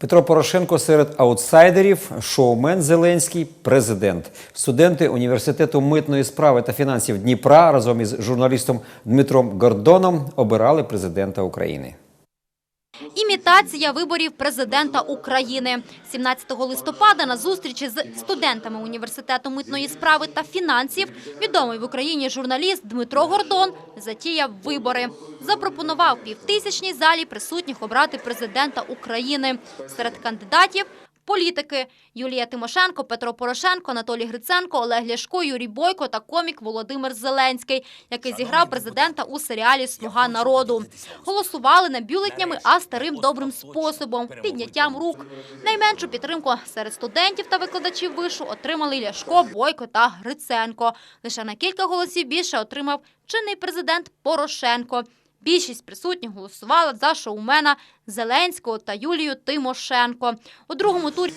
Петро Порошенко серед аутсайдерів, шоумен Зеленський, президент. Студенти університету митної справи та фінансів Дніпра разом із журналістом Дмитром Гордоном обирали президента України. Імітація виборів президента України. 17 листопада на зустрічі з студентами університету митної справи та фінансів відомий в Україні журналіст Дмитро Гордон затіяв вибори. Запропонував півтисячній залі присутніх обрати президента України. Серед кандидатів політики Юлія Тимошенко, Петро Порошенко, Анатолій Гриценко, Олег Ляшко, Юрій Бойко та комік Володимир Зеленський, який зіграв президента у серіалі Слуга народу. Голосували не бюлетнями, а старим добрим способом підняттям рук. Найменшу підтримку серед студентів та викладачів вишу отримали Ляшко, Бойко та Гриценко. Лише на кілька голосів більше отримав чинний президент Порошенко. Більшість присутніх голосувала за шоумена Зеленського та Юлію Тимошенко. У другому турі